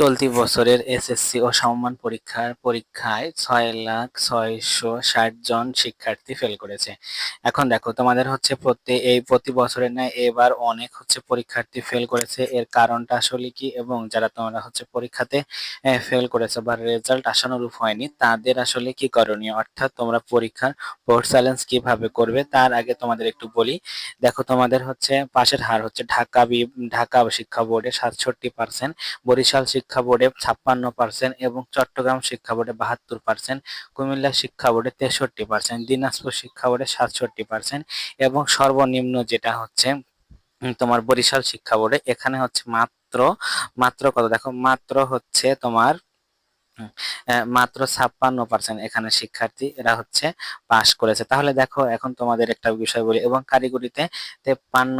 চলতি বছরের এসএসসি ও সমমান পরীক্ষার পরীক্ষায় ছয় লাখ ছয়শো ষাট জন শিক্ষার্থী ফেল করেছে। এখন দেখো, তোমাদের হচ্ছে প্রতি এই প্রতি বছরের ন্যায় এবার অনেক হচ্ছে পরীক্ষার্থী ফেল করেছে। এর কারণটা আসলে কি? এবং যারা তোমরা হচ্ছে পরীক্ষাতে ফেল করেছে বা রেজাল্ট আশানুরূপ হয়নি, তাদের আসলে কি করণীয়? অর্থাৎ তোমরা পরীক্ষার বোর্ড চ্যালেঞ্জ কীভাবে করবে, তার আগে তোমাদের একটু বলি। দেখো, তোমাদের হচ্ছে পাশের হার হচ্ছে ঢাকা ঢাকা শিক্ষা বোর্ডে সাতষট্টি পার্সেন্ট বরিশাল শিক্ষা বোর্ডে ছাপ্পান্ন পার্সেন্ট এবং চট্টগ্রাম শিক্ষা বোর্ডে বাহাত্তর পার্সেন্ট কুমিল্লা শিক্ষা বোর্ডে তেষট্টি পার্সেন্ট দিনাজপুর শিক্ষা বোর্ডে সাতষট্টি পার্সেন্ট এবং সর্বনিম্ন যেটা হচ্ছে তোমার বরিশাল শিক্ষা বোর্ডে এখানে হচ্ছে মাত্র মাত্র কত? দেখো, মাত্র হচ্ছে তোমার মাত্র ছাপ্পান্ন পার্সেন্ট এখানে শিক্ষার্থী এরা হচ্ছে পাশ করেছে। তাহলে দেখো, এখন তোমাদের একটা বিষয় বলি, এবং কারিগরিতে তেপ্পান্ন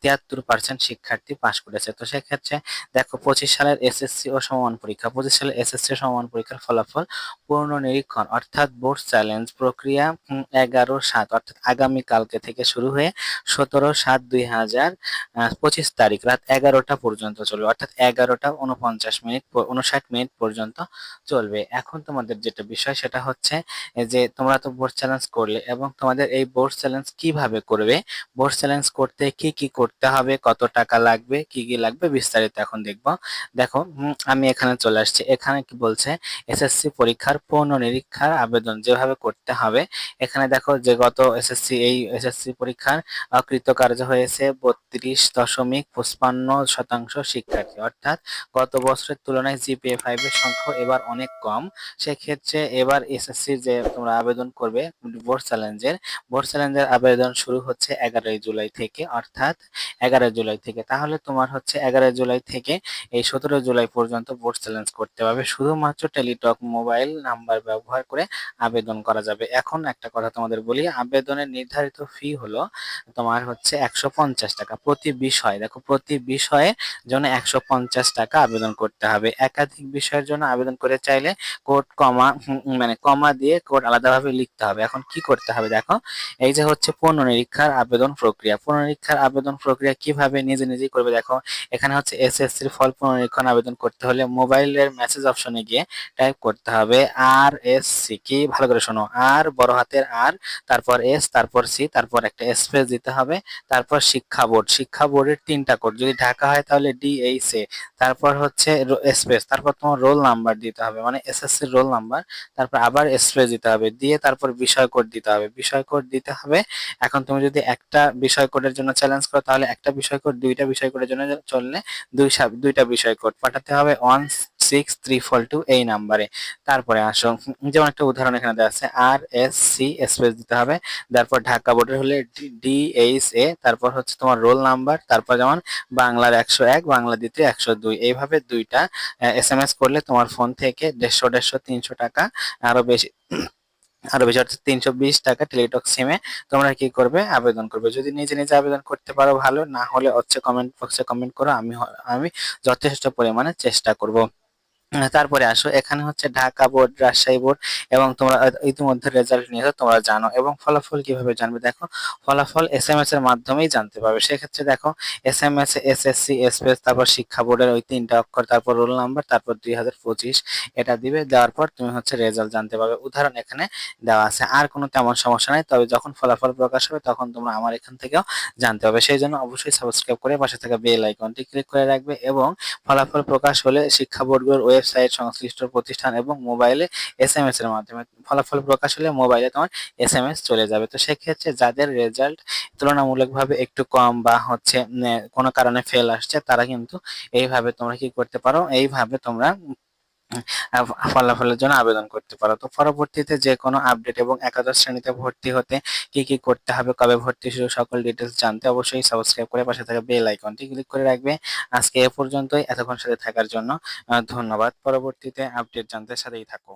তিয়াত্তর পার্সেন্ট শিক্ষার্থী পাশ করেছে। তো সেক্ষেত্রে দেখো, পঁচিশ সালের এসএসসি ও সমান পরীক্ষা, পঁচিশ সালের এসএসসি ও সমান পরীক্ষার ফলাফল পূর্ণ নিরীক্ষণ, অর্থাৎ বোর্ড চ্যালেঞ্জ প্রক্রিয়া এগারো সাত, অর্থাৎ আগামী কালকে থেকে শুরু হয়ে সতেরো সাত দুই হাজার পঁচিশ তারিখ, রাত এগারোটা পর্যন্ত চলবে, অর্থাৎ এগারোটা উনপঞ্চাশ মিনিট উনষাট মিনিট পর্যন্ত চলবে। এখন তোমাদের যেটা বিষয় সেটা হচ্ছে যে তোমরা তো বোর্ড চ্যালেঞ্জ করলে এবং তোমাদের এই বোর্ড চ্যালেঞ্জ কীভাবে করবে? বোর্ড চ্যালেঞ্জ করতে কি কি করতে হবে? কত টাকা লাগবে? কি কি লাগবে? বিস্তারিত এখন দেখব। দেখো আমি এখানে চলে আসছি। এখানে কি বলছে? এসএসসি পরীক্ষার পুনর্নিরীক্ষার আবেদন যেভাবে করতে হবে। এখানে দেখো যে গত এসএসসি এই এসএসসি পরীক্ষার অকৃতকার্য হয়েছে বত্রিশ দশমিক পঁচপান্ন শতাংশ শিক্ষার্থী। অর্থাৎ গত বছরের তুলনায় জিপিএ ফাইভ এর সংখ্যা এবার অনেক কম। সেক্ষেত্রে এবার এসএসসির যে তোমরা আবেদন করবে বোর্ড চ্যালেঞ্জের বোর্ড চ্যালেঞ্জের আবেদন শুরু হচ্ছে এগারোই জুলাই থেকে, অর্থাৎ এগারোই জুলাই থেকে। তাহলে তোমার হচ্ছে এগারোই জুলাই থেকে এই সতেরো জুলাই পর্যন্ত বোর্ড চ্যালেঞ্জ করতে পারবে। শুধুমাত্র টেলিটক মোবাইল নাম্বার ব্যবহার করে আবেদন করা যাবে। এখন একটা কথা তোমাদের বলি, আবেদনের নির্ধারিত ফি হলো তোমার হচ্ছে একশো পঞ্চাশ টাকা প্রতি বিষয়। দেখো, প্রতি বিষয়ের জন্য একশো পঞ্চাশ টাকা আবেদন করতে হবে। একাধিক বিষয়ের জন্য আবেদন করে চাইলে কোড কমা মানে কমা দিয়ে কোড আলাদাভাবে লিখতে হবে। এখন কি করতে হবে দেখো? এই যে হচ্ছে পুনর্নিরীক্ষার আবেদন প্রক্রিয়া। পুনর্নিরীক্ষার আবেদন প্রক্রিয়া কীভাবে নিজে নিজেই করবে দেখো? এখানে হচ্ছে এসএসসির ফল পুনর্নিরীক্ষণ আবেদন করতে হলে মোবাইলের মেসেজ অপশনে গিয়ে টাইপ করতে হবে আর এস সি কি? ভালো করে শোনো। আর বড় হাতের আর তারপর এস তারপর সি তারপর একটা স্পেস দিতে হবে। তারপর শিক্ষা বোর্ড শিক্ষা বোর্ডের তিনটা কোড যদি ঢাকা হয় তাহলে ডি এইচ এ তারপর হচ্ছে স্পেস তারপর তোমার রোল নাম্বার দিতে হবে। মানে এসএসসির রোল নাম্বার তারপর আবার স্পেস দিতে হবে। দিয়ে তারপর বিষয় কোড দিতে হবে। বিষয় কোড দিতে হবে। এখন তুমি যদি একটা বিষয় কোডের জন্য চ্যালেঞ্জ করো, তাহলে একটা বিষয় কোড দুইটা বিষয় কোডের জন্য চললে দুই সাব দুইটা বিষয় কোড পাঠাতে হবে। One six three four two এই নাম্বারে। তারপরে আসো যেমন একটা উদাহরণ এখানে দেওয়া আছে আর এস সি স্পেস দিতে হবে, তারপর ঢাকা বোর্ডের হলে ডি এইচ এ তারপর হচ্ছে তোমার রোল নাম্বার তারপর যেমন বাংলার একশো এক, বাংলা দ্বিতীয় একশো দুই, এইভাবে দুইটা এস এম এস করলে তোমার ফোন থেকে দেড়শো দেড়শো, তিনশো টাকা, আরও বেশি আরও বেশি, অর্থাৎ তিনশো বিশ টাকা টেলিটক সিমে তোমরা কি করবে? আবেদন করবে। যদি নিজে নিজে আবেদন করতে পারো ভালো, না হলে হচ্ছে কমেন্ট বক্সে কমেন্ট করো, আমি আমি যথেষ্ট পরিমাণে চেষ্টা করব। তারপরে আসো, এখানে হচ্ছে ঢাকা বোর্ড, রাজশাহী বোর্ড এবং তোমরা ইতিমধ্যে রেজাল্ট নিয়েছো, তোমরা জানো এবং ফলাফল কীভাবে জানবে দেখো, ফলাফল এস এম এস এর মাধ্যমেই জানতে পারবে। সেক্ষেত্রে দেখো S M S S S C SPS তারপর শিক্ষা বোর্ডের ওই তিনটা অক্ষর, তারপর রোল নাম্বার তারপর দুই হাজার পঁচিশ, এটা দিবে, দেওয়ার পর তুমি হচ্ছে রেজাল্ট জানতে পারবে। উদাহরণ এখানে দেওয়া আছে, আর কোনো তেমন সমস্যা নাই, তবে যখন ফলাফল প্রকাশ হবে তখন তোমরা আমার এখান থেকেও জানতে পারবে। সেই জন্য অবশ্যই সাবস্ক্রাইব করে পাশে থাকা বেল আইকনটি ক্লিক করে রাখবে এবং ফলাফল প্রকাশ হলে শিক্ষা বোর্ডগুলোর ওয়েবসাইট সংশ্লিষ্ট প্রতিষ্ঠান এবং মোবাইলে এস এম এস এর মাধ্যমে। ফলাফল প্রকাশ হলে মোবাইলে তোমার এস এম এস চলে যাবে। তো সেক্ষেত্রে যাদের রেজাল্ট তুলনামূলকভাবে একটু কম বা হচ্ছে কোনো কারণে ফেল আসছে, তারা কিন্তু এইভাবে তোমরা কি করতে পারো? এইভাবে তোমরা ফলাফলের জন্য আবেদন করতে পারো। তো পরবর্তীতে যে কোনো আপডেট এবং একাদশ শ্রেণীতে ভর্তি হতে কি কি করতে হবে, কবে ভর্তি শুরু সকল ডিটেলস জানতে অবশ্যই সাবস্ক্রাইব করে পাশে থাকা বেল আইকনটি ক্লিক করে রাখবে। আজকে এ পর্যন্তই, এতক্ষণ সাথে থাকার জন্য ধন্যবাদ। পরবর্তীতে আপডেট জানতে সাথেই থাকো।